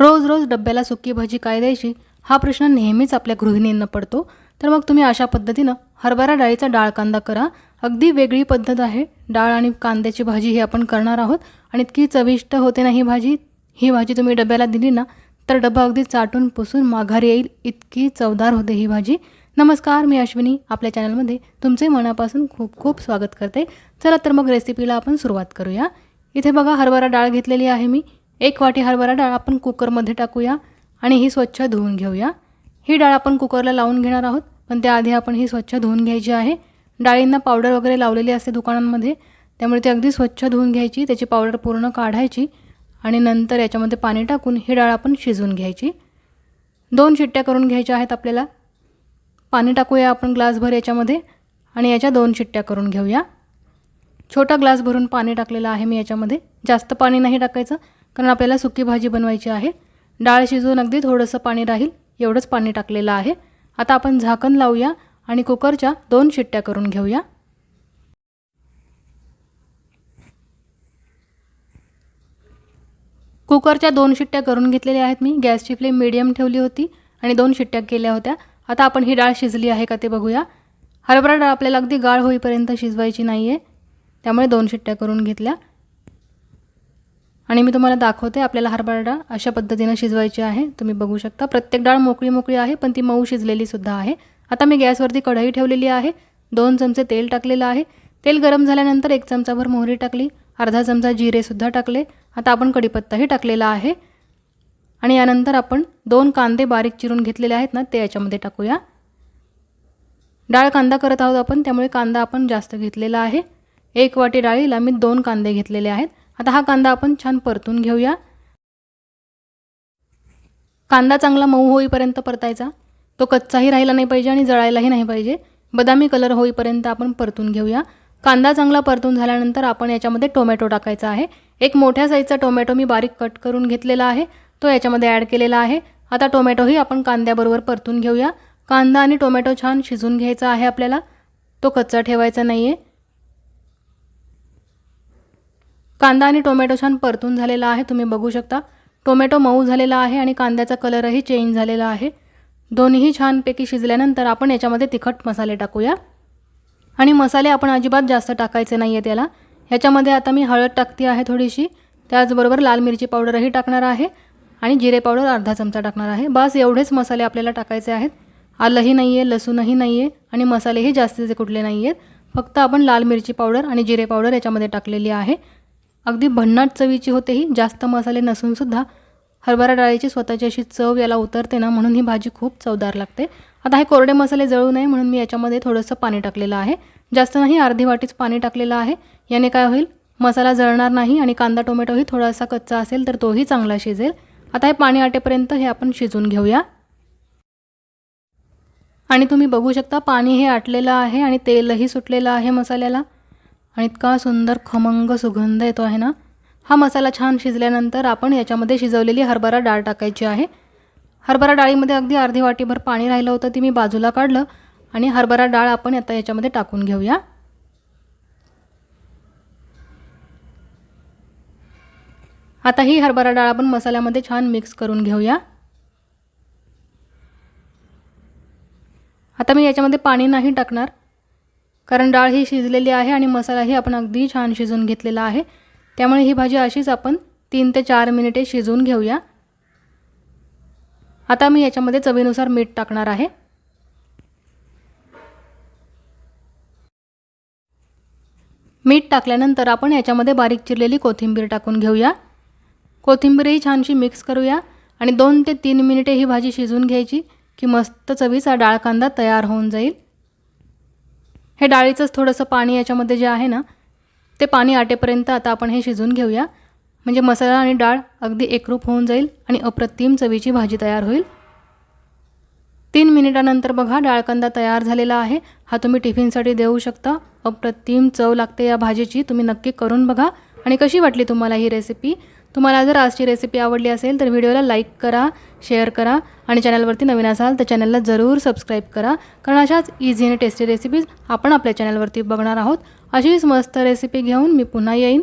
रोज रोज डब्याला सुकी भाजी काय द्यायची हा प्रश्न नेहमीच आपल्या गृहिणींना पडतो. तर मग तुम्ही अशा पद्धतीनं हरभरा डाळीचा डाळ कांदा करा. अगदी वेगळी पद्धत आहे. डाळ आणि कांद्याची भाजी ही आपण करणार आहोत. आणि इतकी चविष्ट होते ना ही भाजी ही भाजी तुम्ही डब्याला दिली ना तर डबा अगदी चाटून पुसून माघारी येईल. इतकी चवदार होते ही भाजी. नमस्कार मी अश्विनी. आपल्या चॅनलमध्ये तुमचे मनापासून खूप खूप स्वागत करते. चला तर मग रेसिपीला आपण सुरुवात करूया. इथे बघा हरभरा डाळ घेतलेली आहे मी. एक वाटी हरभरा डाळ आपण कुकरमध्ये टाकूया आणि ही स्वच्छ धुवून घेऊया. ही डाळ आपण कुकरला लावून घेणार आहोत पण त्याआधी आपण ही स्वच्छ धुवून घ्यायची आहे. डाळींना पावडर वगैरे लावलेली असते दुकानांमध्ये त्यामुळे ती अगदी स्वच्छ धुवून घ्यायची त्याची पावडर पूर्ण काढायची आणि नंतर याच्यामध्ये पाणी टाकून ही डाळ आपण शिजवून घ्यायची. दोन शिट्ट्या करून घ्यायच्या आहेत आपल्याला. पाणी टाकूया आपण ग्लासभर याच्यामध्ये आणि याच्या दोन शिट्ट्या करून घेऊया. छोटा ग्लास भरून पाणी टाकलेलं आहे मी याच्यामध्ये. जास्त पाणी नाही टाकायचं. कारण आपल्याला सुकी भाजी बनवायची आहे. डाळ शिजवून अगदी थोडंसं पाणी राहील एवढंच पाणी टाकलेलं आहे. आता आपण झाकण लावूया आणि कुकरच्या दोन शिट्ट्या करून घेऊया. कुकरच्या दोन शिट्ट्या करून घेतलेल्या आहेत मी. गॅसची फ्लेम मिडियम ठेवली होती आणि दोन शिट्ट्या केल्या होत्या. आता आपण ही डाळ शिजली आहे का ते बघूया. हरभरा डाळ आपल्याला अगदी गाळ होईपर्यंत शिजवायची नाही आहे त्यामुळे दोन शिट्ट्या करून घेतल्या. आणि मी तुम्हाला दाखवते आपल्याला हरभरा डाळ अशा पद्धतीनं शिजवायची आहे. तुम्ही बघू शकता. प्रत्येक डाळ मोकळी मोकळी आहे पण ती मऊ शिजलेली सुद्धा आहे. आता मी गॅसवरती कढई ठेवलेली आहे. दोन चमचे तेल टाकलेलं आहे. तेल गरम झाल्यानंतर एक चमचाभर मोहरी टाकली. अर्धा चमचा जिरेसुद्धा टाकले. आता आपण कढीपत्ताही टाकलेला आहे. आणि यानंतर आपण दोन कांदे बारीक चिरून घेतलेले आहेत ना ते याच्यामध्ये टाकूया. डाळ कांदा करत आहोत आपण त्यामुळे कांदा आपण जास्त घेतलेला आहे. एक वाटी डाळीला मी दोन कांदे घेतलेले आहेत. आता हा कांदा आपण छान परतून घेऊया. कांदा चांगला मऊ होईपर्यंत परतायचा. तो कच्चाही राहिला नाही पाहिजे आणि जळायलाही नाही पाहिजे. बदामी कलर होईपर्यंत आपण परतून घेऊया. कांदा चांगला परतून झाल्यानंतर आपण याच्यामध्ये टोमॅटो टाकायचा आहे. एक मोठ्या साईजचा टोमॅटो मी बारीक कट करून घेतलेला आहे. तो याच्यामध्ये ॲड केलेला आहे. आता टोमॅटोही आपण कांद्याबरोबर परतून घेऊया. कांदा आणि टोमॅटो छान शिजून घ्यायचा आहे आपल्याला. तो कच्चा ठेवायचा नाही आहे कांदा आणि टोमॅटो छान परतून झालेला आहे तुम्ही बघू शकता. टोमॅटो मऊ झालेला आहे आणि कांद्याचा कलरही चेंज झालेला आहे. दोन्हीही छानपैकी शिजल्यानंतर आपण याच्यामध्ये तिखट मसाले टाकूया. आणि मसाले आपण अजिबात जास्त टाकायचे नाही आहे त्याला ह्याच्यामध्ये आता मी हळद टाकते आहे थोडीशी. त्याचबरोबर लाल मिरची पावडरही टाकणार आहे. आणि जिरे पावडर अर्धा चमचा टाकणार आहे. बस एवढेच मसाले आपल्याला टाकायचे आहेत. आलंही नाही आहे लसूणही नाही आहे आणि मसालेही जास्तीचे कुठले नाही आहेत फक्त आपण लाल मिरची पावडर आणि जिरे पावडर याच्यामध्ये टाकलेली आहे. अगदी भन्नाट चवीची होते ही. जास्त मसाले नसूनसुद्धा हरभरा डाळीची स्वतःची अशी चव याला उतरते ना म्हणून ही भाजी खूप चवदार लागते. आता हे कोरडे मसाले जळू नये म्हणून मी याच्यामध्ये थोडंसं पाणी टाकलेलं आहे. जास्त नाही अर्धी वाटीच पाणी टाकलेलं आहे. याने काय होईल? मसाला जळणार नाही आणि कांदा टोमॅटोही थोडासा कच्चा असेल तर तोही चांगला शिजेल. आता हे पाणी आटेपर्यंत हे आपण शिजून घेऊया. आणि तुम्ही बघू शकता पाणी हे आटलेलं आहे आणि तेलही सुटलेलं आहे मसाल्याला. आणि इतका सुंदर खमंग सुगंध येतो आहे ना? हा मसाला छान शिजल्यानंतर आपण याच्यामध्ये शिजवलेली हरभरा डाळ टाकायची आहे. हरभरा डाळीमध्ये अगदी अर्धी वाटीभर पाणी राहिलं होतं ती मी बाजूला काढलं आणि हरभरा डाळ आपण आता याच्यामध्ये टाकून घेऊया. आता ही हरभरा डाळ आपण मसाल्यामध्ये छान मिक्स करून घेऊया. आता मी याच्यामध्ये पाणी नाही टाकणार. कारण डाळ ही शिजलेली आहे आणि मसालाही आपण अगदी छान शिजून घेतलेला आहे. त्यामुळे ही भाजी अशीच आपण तीन ते चार मिनिटे शिजवून घेऊया. आता मी याच्यामध्ये चवीनुसार मीठ टाकणार आहे. मीठ टाकल्यानंतर आपण याच्यामध्ये बारीक चिरलेली कोथिंबीर टाकून घेऊया. कोथिंबीरही छानशी मिक्स करूया आणि दोन ते तीन मिनिटे ही भाजी शिजवून घ्यायची की मस्त चवीचा डाळ कांदा तयार होऊन जाईल. हे डाळीचंच थोडंसं पाणी याच्यामध्ये जे आहे ना ते पाणी आटेपर्यंत आता आपण हे शिजून घेऊया. म्हणजे मसाला आणि डाळ अगदी एकरूप होऊन जाईल आणि अप्रतिम चवीची भाजी तयार होईल. तीन मिनिटानंतर बघा डाळकंदा तयार झालेला आहे. हा तुम्ही टिफिनसाठी देऊ शकता. अप्रतिम चव लागते या भाजीची. तुम्ही नक्की करून बघा. आणि कशी वाटली तुम्हाला ही रेसिपी तुम्हाला जर आजची रेसिपी आवडली असेल तर व्हिडिओला लाईक करा शेअर करा आणि चॅनलवरती नवीन असाल तर चॅनलला जरूर सबस्क्राईब करा. कारण अशाच इझी आणि टेस्टी रेसिपीज आपण आपल्या चॅनलवरती बघणार आहोत. अशीच मस्त रेसिपी घेऊन मी पुन्हा येईन.